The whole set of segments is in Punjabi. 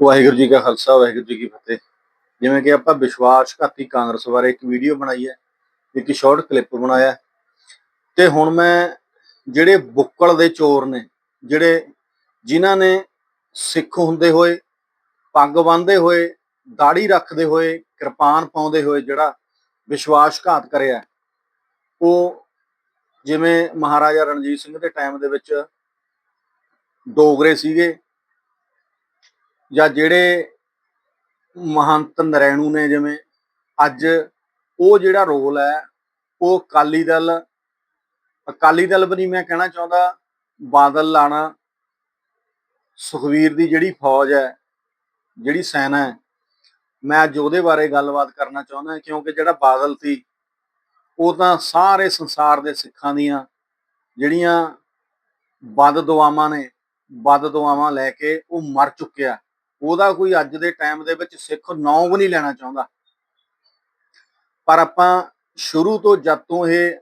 ਵਾਹਿਗੁਰੂ ਜੀ ਕਾ ਖਾਲਸਾ, ਵਾਹਿਗੁਰੂ ਜੀ ਕੀ ਫਤਿਹ ਜਿਵੇਂ ਕਿ ਆਪਾਂ ਵਿਸ਼ਵਾਸਘਾਤੀ ਕਾਂਗਰਸ ਬਾਰੇ ਇੱਕ ਵੀਡੀਓ ਬਣਾਈ ਹੈ, ਇੱਕ ਸ਼ਾਰਟ ਕਲਿੱਪ ਬਣਾਇਆ ਹੈ। ਤੇ ਹੁਣ ਮੈਂ ਜਿਹੜੇ ਬੁੱਕਲ ਦੇ ਚੋਰ ਨੇ, ਜਿਹੜੇ ਜਿਨ੍ਹਾਂ ਨੇ ਸਿੱਖ ਹੁੰਦੇ ਹੋਏ, ਪੱਗ ਬੰਨ੍ਹਦੇ ਹੋਏ ਦਾੜੀ ਰੱਖਦੇ ਹੋਏ, ਕਿਰਪਾਨ ਪਾਉਂਦੇ ਹੋਏ ਜਿਹੜਾ ਵਿਸ਼ਵਾਸਘਾਤ ਕਰਿਆ ਉਹ ਜਿਵੇਂ ਮਹਾਰਾਜਾ ਰਣਜੀਤ ਸਿੰਘ ਦੇ ਟਾਈਮ ਦੇ ਵਿੱਚ ਡੋਗਰੇ ਸੀਗੇ ਜਾਂ ਜਿਹੜੇ ਮਹੰਤ ਨਰੈਣੂ ਨੇ ਜਿਵੇਂ, ਅੱਜ ਉਹ ਜਿਹੜਾ ਰੋਲ ਹੈ, ਉਹ ਅਕਾਲੀ ਦਲ ਅਕਾਲੀ ਦਲ ਵੀ ਮੈਂ ਕਹਿਣਾ ਚਾਹੁੰਦਾ, ਬਾਦਲ ਲਾਣਾ, ਸੁਖਵੀਰ ਦੀ ਜਿਹੜੀ ਫੌਜ ਹੈ, ਜਿਹੜੀ ਸੈਨਾ ਹੈ, ਮੈਂ ਅੱਜ ਉਹਦੇ ਬਾਰੇ ਗੱਲਬਾਤ ਕਰਨਾ ਚਾਹੁੰਦਾ, ਕਿਉਂਕਿ ਜਿਹੜਾ ਬਾਦਲ ਸੀ, ਉਹ ਤਾਂ ਸਾਰੇ ਸੰਸਾਰ ਦੇ ਸਿੱਖਾਂ ਦੀਆਂ ਜਿਹੜੀਆਂ ਬਦ ਦੁਆਵਾਂ ਨੇ ਬਦ ਦੁਆਵਾਂ ਲੈ ਕੇ ਉਹ ਮਰ ਚੁੱਕਿਆ। ਉਹਦਾ ਕੋਈ ਅੱਜ ਦੇ ਟਾਈਮ ਦੇ ਵਿੱਚ ਸਿੱਖ ਨਾਂ ਵੀ ਨਹੀਂ ਲੈਣਾ ਚਾਹੁੰਦਾ। ਪਰ ਆਪਾਂ ਸ਼ੁਰੂ ਤੋਂ ਜਦ ਤੋਂ ਇਹ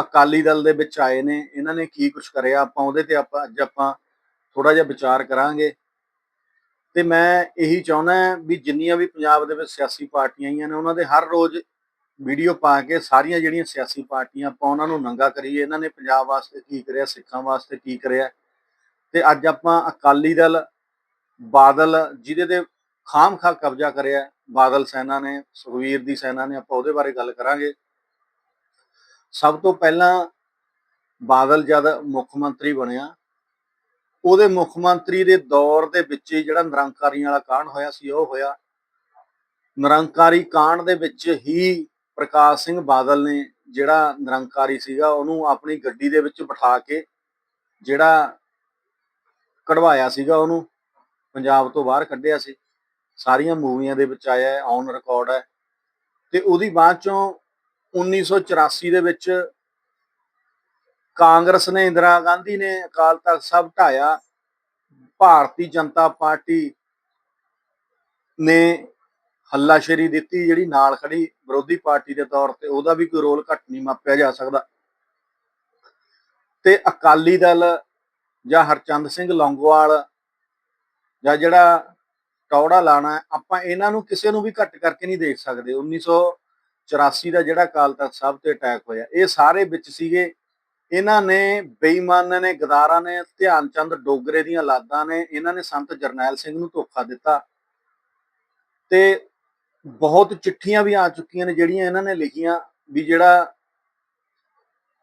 ਅਕਾਲੀ ਦਲ ਦੇ ਵਿੱਚ ਆਏ ਨੇ, ਇਹਨਾਂ ਨੇ ਕੀ ਕੁਝ ਕਰਿਆ, ਆਪਾਂ ਉਹਦੇ ਤੇ ਆਪਾਂ ਅੱਜ ਆਪਾਂ ਥੋੜਾ ਜਿਹਾ ਵਿਚਾਰ ਕਰਾਂਗੇ। ਤੇ ਮੈਂ ਇਹੀ ਚਾਹੁੰਦਾ ਵੀ ਜਿੰਨੀਆਂ ਵੀ ਪੰਜਾਬ ਦੇ ਵਿੱਚ ਸਿਆਸੀ ਪਾਰਟੀਆਂ ਆਈਆਂ ਨੇ, ਉਹਨਾਂ ਦੇ ਹਰ ਰੋਜ਼ ਵੀਡੀਓ ਪਾ ਕੇ ਸਾਰੀਆਂ ਜਿਹੜੀਆਂ ਸਿਆਸੀ ਪਾਰਟੀਆਂ, ਆਪਾਂ ਉਹਨਾਂ ਨੂੰ ਨੰਗਾ ਕਰੀਏ, ਇਹਨਾਂ ਨੇ ਪੰਜਾਬ ਵਾਸਤੇ ਕੀ ਕਰਿਆ, ਸਿੱਖਾਂ ਵਾਸਤੇ ਕੀ ਕਰਿਆ। ਤੇ ਅੱਜ ਆਪਾਂ ਅਕਾਲੀ ਦਲ ਬਾਦਲ ਜਿਹਦੇ ਤੇ ਖਾਮ ਖਾ ਕਬਜ਼ਾ ਕਰਿਆ, ਬਾਦਲ ਸੈਨਾ ਨੇ ਸੁਖਵੀਰ ਦੀ ਸੈਨਾ ਨੇ, ਆਪਾਂ ਉਹਦੇ ਬਾਰੇ ਗੱਲ ਕਰਾਂਗੇ। ਸਭ ਤੋਂ ਪਹਿਲਾਂ ਬਾਦਲ ਜਦ ਮੁੱਖ ਮੰਤਰੀ ਬਣਿਆ, ਉਹਦੇ ਮੁੱਖ ਮੰਤਰੀ ਦੇ ਦੌਰ ਦੇ ਵਿੱਚ ਜਿਹੜਾ ਨਿਰੰਕਾਰੀਆਂ ਵਾਲਾ ਕਾਂਡ ਹੋਇਆ ਸੀ, ਉਹ ਹੋਇਆ। ਨਿਰੰਕਾਰੀ ਕਾਂਡ ਦੇ ਵਿੱਚ ਹੀ ਪ੍ਰਕਾਸ਼ ਸਿੰਘ ਬਾਦਲ ਨੇ ਜਿਹੜਾ ਨਿਰੰਕਾਰੀ ਸੀਗਾ, ਉਹਨੂੰ ਆਪਣੀ ਗੱਡੀ ਦੇ ਵਿੱਚ ਬਿਠਾ ਕੇ ਜਿਹੜਾ ਕਢਵਾਇਆ ਸੀਗਾ ਉਹਨੂੰ। ਪੰਜਾਬ ਤੋਂ ਬਾਹਰ ਕੱਢਿਆ ਸੀ। ਸਾਰੀਆਂ ਮੂਵੀਆਂ ਦੇ ਵਿੱਚ ਆਇਆ ਹੈ ਔਨ ਰਿਕਾਰਡ ਹੈ। ਤੇ ਉਹਦੀ ਬਾਅਦ ਚੋਂ 1984 ਦੇ ਵਿੱਚ ਕਾਂਗਰਸ ਨੇ ਇੰਦਰਾ ਗਾਂਧੀ ਨੇ ਅਕਾਲ ਤਖਤ ਸਾਹਿਬ ਢਾਇਆ। ਭਾਰਤੀ ਜਨਤਾ ਪਾਰਟੀ ਨੇ ਹੱਲਾਸ਼ੇਰੀ ਦਿੱਤੀ, ਜਿਹੜੀ ਨਾਲ ਖੜੀ ਵਿਰੋਧੀ ਪਾਰਟੀ ਦੇ ਤੌਰ ਤੇ ਉਹਦਾ ਵੀ ਕੋਈ ਰੋਲ ਘੱਟ ਨਹੀਂ ਮਾਪਿਆ ਜਾ ਸਕਦਾ। ਤੇ ਅਕਾਲੀ ਦਲ ਜਾਂ ਹਰਚੰਦ ਸਿੰਘ ਲੌਂਗੋਵਾਲ ਜਾਂ ਜਿਹੜਾ ਟੌੜਾ ਲਾਣਾ ਆਪਾਂ ਇਹਨਾਂ ਨੂੰ ਕਿਸੇ ਨੂੰ ਵੀ ਘੱਟ ਕਰਕੇ ਨਹੀਂ ਦੇਖ ਸਕਦੇ। 1984 ਦਾ ਜਿਹੜਾ ਅਕਾਲ ਤਖਤ ਸਾਹਿਬ ਤੇ ਅਟੈਕ ਹੋਇਆ, ਇਹ ਸਾਰੇ ਵਿੱਚ ਸੀਗੇ। ਇਹਨਾਂ ਨੇ ਬੇਈਮਾਨਾਂ ਨੇ, ਗਦਾਰਾਂ ਨੇ ਧਿਆਨ ਚੰਦ ਡੋਗਰੇ ਦੀਆਂ ਲਾਦਾਂ ਨੇ, ਇਹਨਾਂ ਨੇ ਸੰਤ ਜਰਨੈਲ ਸਿੰਘ ਨੂੰ ਧੋਖਾ ਦਿੱਤਾ। ਤੇ ਬਹੁਤ ਚਿੱਠੀਆਂ ਵੀ ਆ ਚੁੱਕੀਆਂ ਨੇ, ਜਿਹੜੀਆਂ ਇਹਨਾਂ ਨੇ ਲਿਖੀਆਂ ਵੀ ਜਿਹੜਾ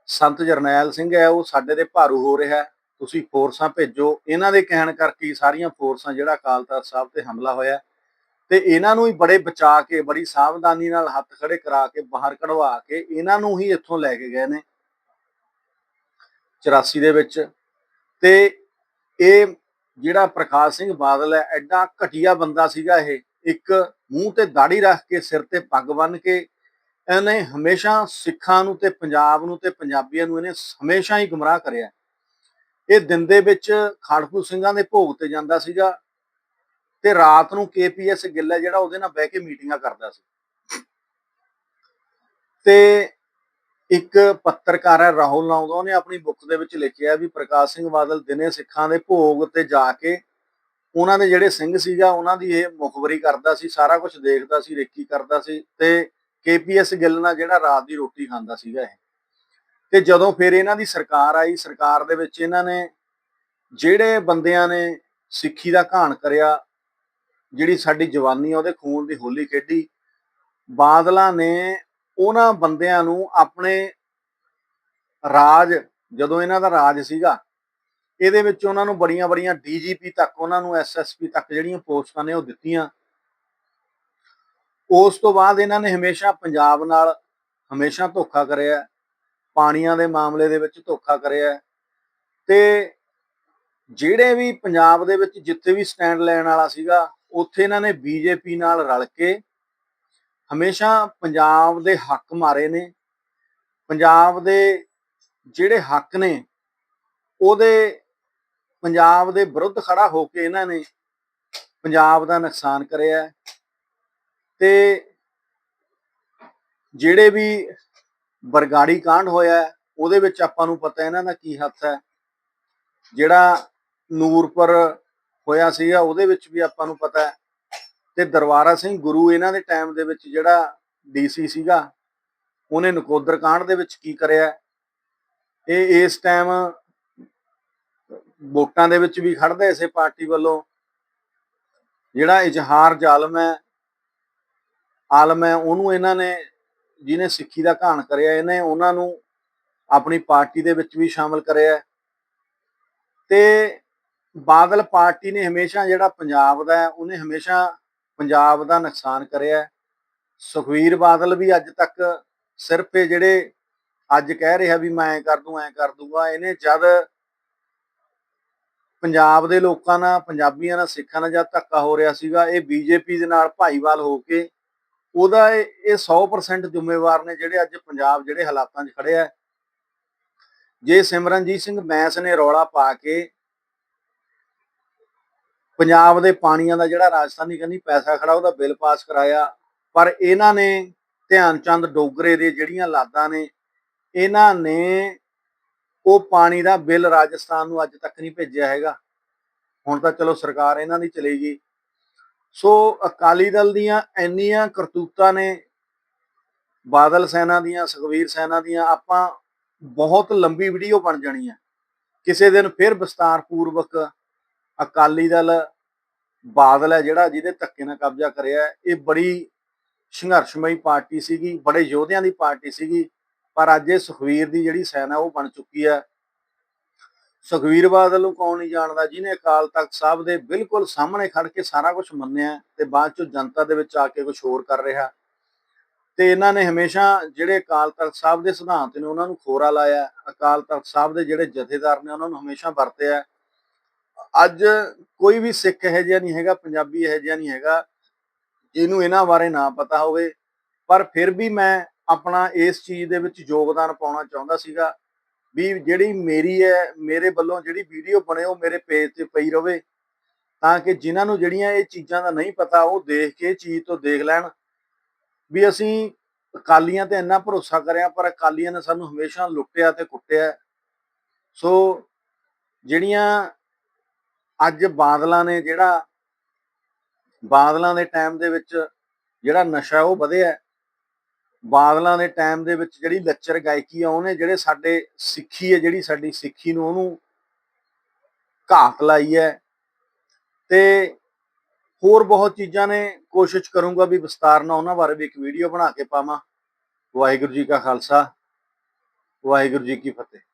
ਸੰਤ ਜਰਨੈਲ ਸਿੰਘ ਹੈ, ਉਹ ਸਾਡੇ ਤੇ ਭਾਰੂ ਹੋ ਰਿਹਾ ਹੈ। ਤੁਸੀਂ ਫੋਰਸਾਂ ਭੇਜੋ। ਇਹਨਾਂ ਦੇ ਕਹਿਣ ਕਰਕੇ ਸਾਰੀਆਂ ਫੋਰਸਾਂ ਜਿਹੜਾ ਅਕਾਲ ਤਖਤ ਸਾਹਿਬ ਤੇ ਹਮਲਾ ਹੋਇਆ ਤੇ ਇਹਨਾਂ ਨੂੰ ਹੀ ਬੜੇ ਬਚਾ ਕੇ, ਬੜੀ ਸਾਵਧਾਨੀ ਨਾਲ ਹੱਥ ਖੜੇ ਕਰਾ ਕੇ, ਬਾਹਰ ਕਢਵਾ ਕੇ ਇਹਨਾਂ ਨੂੰ ਹੀ ਇੱਥੋਂ ਲੈ ਕੇ ਗਏ ਨੇ। 84 ਦੇ ਵਿੱਚ। ਤੇ ਇਹ ਜਿਹੜਾ ਪ੍ਰਕਾਸ਼ ਸਿੰਘ ਬਾਦਲ ਹੈ, ਐਡਾ ਘਟੀਆ ਬੰਦਾ ਸੀਗਾ ਇਹ। ਇੱਕ ਮੂੰਹ ਤੇ ਦਾੜੀ ਰੱਖ ਕੇ, ਸਿਰ ਤੇ ਪੱਗ ਬੰਨ ਕੇ ਇਹਨੇ ਹਮੇਸ਼ਾ ਸਿੱਖਾਂ ਨੂੰ ਤੇ ਪੰਜਾਬ ਨੂੰ ਤੇ ਪੰਜਾਬੀਆਂ ਨੂੰ ਇਹਨੇ ਹਮੇਸ਼ਾ ਹੀ ਗੁੰਮਰਾਹ ਕਰਿਆ। ਇਹ ਦਿਨ ਦੇ ਵਿੱਚ ਖੜਕੂ ਸਿੰਘਾਂ ਦੇ ਭੋਗ ਤੇ ਜਾਂਦਾ ਸੀਗਾ ਤੇ ਰਾਤ ਨੂੰ ਕੇਪੀਐਸ ਗਿੱਲ ਹੈ ਜਿਹੜਾ ਉਹਦੇ ਨਾਲ ਬਹਿ ਕੇ ਮੀਟਿੰਗਾਂ ਕਰਦਾ ਸੀ। ਤੇ ਇੱਕ ਪੱਤਰਕਾਰ ਹੈ ਰਾਹੁਲ ਲਾਉਂਦਾ ਉਹਨੇ ਆਪਣੀ ਬੁੱਕ ਦੇ ਵਿੱਚ ਲਿਖਿਆ ਵੀ ਪ੍ਰਕਾਸ਼ ਸਿੰਘ ਬਾਦਲ ਦਿਨੇ ਸਿੱਖਾਂ ਦੇ ਭੋਗ ਤੇ ਜਾ ਕੇ ਉਹਨਾਂ ਦੇ ਜਿਹੜੇ ਸਿੰਘ ਸੀਗਾ ਉਹਨਾਂ ਦੀ ਇਹ ਮੁਖਬਰੀ ਕਰਦਾ ਸੀ, ਸਾਰਾ ਕੁਝ ਦੇਖਦਾ ਸੀ, ਰੇਕੀ ਕਰਦਾ ਸੀ ਤੇ ਕੇਪੀਐਸ ਗਿੱਲ ਨਾਲ ਜਿਹੜਾ ਰਾਤ ਦੀ ਰੋਟੀ ਖਾਂਦਾ ਸੀਗਾ ਇਹ। ਤੇ ਜਦੋਂ ਫਿਰ ਇਹਨਾਂ ਦੀ ਸਰਕਾਰ ਆਈ, ਸਰਕਾਰ ਦੇ ਵਿੱਚ ਇਹਨਾਂ ਨੇ ਜਿਹੜੇ ਬੰਦਿਆਂ ਨੇ ਸਿੱਖੀ ਦਾ ਘਾਣ ਕਰਿਆ, ਜਿਹੜੀ ਸਾਡੀ ਜਵਾਨੀ ਆ, ਉਹਦੇ ਖੂਨ ਦੀ ਹੋਲੀ ਖੇਡੀ, ਬਾਦਲਾਂ ਨੇ ਉਹਨਾਂ ਬੰਦਿਆਂ ਨੂੰ ਆਪਣੇ ਰਾਜ, ਜਦੋਂ ਇਹਨਾਂ ਦਾ ਰਾਜ ਸੀਗਾ, ਇਹਦੇ ਵਿੱਚ ਉਹਨਾਂ ਨੂੰ ਬੜੀਆਂ ਬੜੀਆਂ ਡੀਜੀਪੀ ਤੱਕ, ਉਹਨਾਂ ਨੂੰ ਐਸਐਸਪੀ ਤੱਕ ਜਿਹੜੀਆਂ ਪੋਸਟਾਂ ਨੇ ਉਹ ਦਿੱਤੀਆਂ। ਉਸ ਤੋਂ ਬਾਅਦ ਇਹਨਾਂ ਨੇ ਹਮੇਸ਼ਾ ਪੰਜਾਬ ਨਾਲ ਹਮੇਸ਼ਾ ਧੋਖਾ ਕਰਿਆ। ਪਾਣੀਆਂ ਦੇ ਮਾਮਲੇ ਦੇ ਵਿੱਚ ਧੋਖਾ ਕਰਿਆ ਤੇ ਜਿਹੜੇ ਵੀ ਪੰਜਾਬ ਦੇ ਵਿੱਚ ਜਿੱਥੇ ਵੀ ਸਟੈਂਡ ਲੈਣ ਵਾਲਾ ਸੀਗਾ, ਉੱਥੇ ਇਹਨਾਂ ਨੇ ਬੀਜੇਪੀ ਨਾਲ ਰਲ ਕੇ ਹਮੇਸ਼ਾ ਪੰਜਾਬ ਦੇ ਹੱਕ ਮਾਰੇ ਨੇ ਪੰਜਾਬ ਦੇ ਜਿਹੜੇ ਹੱਕ ਨੇ, ਉਹਦੇ ਪੰਜਾਬ ਦੇ ਵਿਰੁੱਧ ਖੜਾ ਹੋ ਕੇ ਇਹਨਾਂ ਨੇ ਪੰਜਾਬ ਦਾ ਨੁਕਸਾਨ ਕਰਿਆ ਹੈ। ਤੇ ਜਿਹੜੇ ਵੀ ਬਰਗਾੜੀ ਕਾਂਡ ਹੋਇਆ ਉਹਦੇ ਵਿੱਚ ਆਪਾਂ ਨੂੰ ਪਤਾ ਇਹਨਾਂ ਦਾ ਕੀ ਹੱਥ ਹੈ। ਜਿਹੜਾ ਨੂਰਪੁਰ ਹੋਇਆ ਸੀਗਾ, ਉਹਦੇ ਵਿੱਚ ਵੀ ਆਪਾਂ ਨੂੰ ਪਤਾ ਹੈ। ਤੇ ਦਰਬਾਰਾ ਸਿੰਘ ਗੁਰੂ ਇਹਨਾਂ ਦੇ ਟਾਈਮ ਦੇ ਵਿੱਚ ਜਿਹੜਾ ਡੀਸੀ ਸੀਗਾ, ਉਹਨੇ ਨਕੋਦਰ ਕਾਂਡ ਦੇ ਵਿੱਚ ਕੀ ਕਰਿਆ ਇਹ ਇਸ ਟਾਈਮ ਵੋਟਾਂ ਦੇ ਵਿੱਚ ਵੀ ਖੜਦੇ ਇਸੇ ਪਾਰਟੀ ਵੱਲੋਂ। ਜਿਹੜਾ ਇਜ਼ਹਾਰ ਜ਼ਾਲਮ ਹੈ, ਆਲਮ ਹੈ, ਉਹਨੂੰ ਇਹਨਾਂ ਨੇ ਜਿਹਨੇ ਸਿੱਖੀ ਦਾ ਘਾਣ ਕਰਿਆ, ਇਹਨੇ ਉਹਨਾਂ ਨੂੰ ਆਪਣੀ ਪਾਰਟੀ ਦੇ ਵਿੱਚ ਵੀ ਸ਼ਾਮਲ ਕਰਿਆ ਤੇ ਬਾਦਲ ਪਾਰਟੀ ਨੇ ਹਮੇਸ਼ਾ ਜਿਹੜਾ ਪੰਜਾਬ ਦਾ ਉਹਨੇ ਹਮੇਸ਼ਾ ਪੰਜਾਬ ਦਾ ਨੁਕਸਾਨ ਕਰਿਆ ਹੈ। ਸੁਖਵੀਰ ਬਾਦਲ ਵੀ ਅੱਜ ਤੱਕ ਸਿਰਫ ਇਹ ਜਿਹੜੇ ਅੱਜ ਕਹਿ ਰਿਹਾ ਵੀ ਮੈਂ ਐਂ ਕਰ ਦੂੰ, ਐਂ ਕਰ ਦੂੰਗਾ, ਇਹਨੇ ਜਦ ਪੰਜਾਬ ਦੇ ਲੋਕਾਂ ਨਾਲ, ਪੰਜਾਬੀਆਂ ਨਾਲ, ਸਿੱਖਾਂ ਨਾਲ ਜਦ ਧੱਕਾ ਹੋ ਰਿਹਾ ਸੀਗਾ, ਇਹ ਬੀਜੇਪੀ ਦੇ ਨਾਲ ਭਾਈਵਾਲ ਹੋ ਕੇ ਉਹਦਾ ਇਹ ਇਹ 100% ਜ਼ਿੰਮੇਵਾਰ ਨੇ ਜਿਹੜੇ ਅੱਜ ਪੰਜਾਬ ਜਿਹੜੇ ਹਾਲਾਤਾਂ 'ਚ ਖੜਿਆ ਆ। ਜੇ ਸਿਮਰਨਜੀਤ ਸਿੰਘ ਬੈਂਸ ਨੇ ਰੌਲਾ ਪਾ ਕੇ ਪੰਜਾਬ ਦੇ ਪਾਣੀਆਂ ਦਾ ਜਿਹੜਾ ਰਾਜਸਥਾਨੀ ਕਹਿੰਦੀ ਪੈਸਾ ਖੜਾ ਉਹਦਾ ਬਿੱਲ ਪਾਸ ਕਰਾਇਆ, ਪਰ ਇਹਨਾਂ ਨੇ ਧਿਆਨ ਚੰਦ ਡੋਗਰੇ ਦੇ ਜਿਹੜੀਆਂ ਲਾਦਾਂ ਨੇ, ਇਹਨਾਂ ਨੇ ਉਹ ਪਾਣੀ ਦਾ ਬਿੱਲ ਰਾਜਸਥਾਨ ਨੂੰ ਅੱਜ ਤੱਕ ਨਹੀਂ ਭੇਜਿਆ ਹੈਗਾ। ਹੁਣ ਤਾਂ ਚਲੋ ਸਰਕਾਰ ਇਹਨਾਂ ਦੀ ਚਲੀ ਗਈ ਸੋ ਅਕਾਲੀ ਦਲ ਦੀਆਂ ਇੰਨੀਆਂ ਕਰਤੂਤਾਂ ਨੇ, ਬਾਦਲ ਸੈਨਾ ਦੀਆਂ ਸੁਖਵੀਰ ਸੈਨਾ ਦੀਆਂ, ਆਪਾਂ ਬਹੁਤ ਲੰਬੀ ਵੀਡੀਓ ਬਣ ਜਾਣੀ ਹੈ। ਕਿਸੇ ਦਿਨ ਫਿਰ ਵਿਸਤਾਰ ਪੂਰਵਕ ਅਕਾਲੀ ਦਲ ਬਾਦਲ ਹੈ ਜਿਹੜਾ ਜਿਹਦੇ ਧੱਕੇ ਨਾਲ ਕਬਜ਼ਾ ਕਰਿਆ ਇਹ ਬੜੀ ਸੰਘਰਸ਼ਮਈ ਪਾਰਟੀ ਸੀਗੀ, ਬੜੇ ਯੋਧਿਆਂ ਦੀ ਪਾਰਟੀ ਸੀਗੀ, ਪਰ ਅੱਜ ਇਹ ਸੁਖਵੀਰ ਦੀ ਜਿਹੜੀ ਸੈਨਾ ਉਹ ਬਣ ਚੁੱਕੀ ਹੈ। ਸੁਖਵੀਰ ਬਾਦਲ ਨੂੰ ਕੌਣ ਨਹੀਂ ਜਾਣਦਾ, ਜਿਹਨੇ ਅਕਾਲ ਤਖਤ ਸਾਹਿਬ ਦੇ ਬਿਲਕੁਲ ਸਾਹਮਣੇ ਖੜ ਕੇ ਸਾਰਾ ਕੁਝ ਮੰਨਿਆ ਤੇ ਬਾਅਦ ਚੋਂ ਜਨਤਾ ਦੇ ਵਿੱਚ ਆ ਕੇ ਕੁਝ ਹੋਰ ਕਰ ਰਿਹਾ ਤੇ ਇਹਨਾਂ ਨੇ ਹਮੇਸ਼ਾ ਜਿਹੜੇ ਅਕਾਲ ਤਖਤ ਸਾਹਿਬ ਦੇ ਸਿਧਾਂਤ ਨੇ, ਉਹਨਾਂ ਨੂੰ ਖੋਰਾ ਲਾਇਆ ਅਕਾਲ ਤਖਤ ਸਾਹਿਬ ਦੇ ਜਿਹੜੇ ਜਥੇਦਾਰ ਨੇ, ਉਹਨਾਂ ਨੂੰ ਹਮੇਸ਼ਾ ਵਰਤਿਆ ਅੱਜ ਕੋਈ ਵੀ ਸਿੱਖ ਇਹੋ ਜਿਹਾ ਨਹੀਂ ਹੈਗਾ, ਪੰਜਾਬੀ ਇਹੋ ਜਿਹਾ ਨਹੀਂ ਹੈਗਾ, ਜਿਹਨੂੰ ਇਹਨਾਂ ਬਾਰੇ ਨਾ ਪਤਾ ਹੋਵੇ। ਪਰ ਫਿਰ ਵੀ ਮੈਂ ਆਪਣਾ ਇਸ ਚੀਜ਼ ਦੇ ਵਿੱਚ ਯੋਗਦਾਨ ਪਾਉਣਾ ਚਾਹੁੰਦਾ ਸੀਗਾ। ਵੀ ਜਿਹੜੀ ਮੇਰੀ ਹੈ, ਮੇਰੇ ਵੱਲੋਂ ਜਿਹੜੀ ਵੀਡੀਓ ਬਣੇ, ਉਹ ਮੇਰੇ ਪੇਜ ਤੇ ਪਈ ਰਵੇ। ਤਾਂ ਕਿ ਜਿਨ੍ਹਾਂ ਨੂੰ ਜਿਹੜੀਆਂ ਇਹ ਚੀਜ਼ਾਂ ਦਾ ਨਹੀਂ ਪਤਾ, ਉਹ ਦੇਖ ਕੇ ਇਹ ਚੀਜ਼ ਤੋਂ ਦੇਖ ਲੈਣ। ਵੀ ਅਸੀਂ ਅਕਾਲੀਆਂ ਤੇ ਇੰਨਾ ਭਰੋਸਾ ਕਰਿਆ, ਪਰ ਅਕਾਲੀਆਂ ਨੇ ਸਾਨੂੰ ਹਮੇਸ਼ਾ ਲੁੱਟਿਆ ਤੇ ਕੁੱਟਿਆ ਸੋ ਜਿਹੜੀਆਂ ਅੱਜ ਬਾਦਲਾਂ ਨੇ, ਜਿਹੜਾ ਬਾਦਲਾਂ ਦੇ ਟਾਈਮ ਦੇ ਵਿੱਚ ਜਿਹੜਾ ਨਸ਼ਾ ਉਹ ਵਧਿਆ ਬਾਦਲਾਂ ਦੇ ਟਾਈਮ ਦੇ ਵਿੱਚ ਜਿਹੜੀ ਲੱਚਰ ਗਾਇਕੀ ਆ, ਉਹਨੇ ਜਿਹੜੇ ਸਾਡੇ ਸਿੱਖੀ ਹੈ ਜਿਹੜੀ ਸਾਡੀ ਸਿੱਖੀ ਨੂੰ ਉਹਨੂੰ ਘਾਤ ਲਾਈ ਹੈ। ਤੇ ਹੋਰ ਬਹੁਤ ਚੀਜ਼ਾਂ ਨੇ, ਕੋਸ਼ਿਸ਼ ਕਰੂੰਗਾ ਵੀ ਵਿਸਤਾਰ ਨਾਲ ਉਹਨਾਂ ਬਾਰੇ ਵੀ ਇੱਕ ਵੀਡੀਓ ਬਣਾ ਕੇ ਪਾਵਾਂ। ਵਾਹਿਗੁਰੂ ਜੀ ਕਾ ਖਾਲਸਾ, ਵਾਹਿਗੁਰੂ ਜੀ ਕੀ ਫਤਿਹ।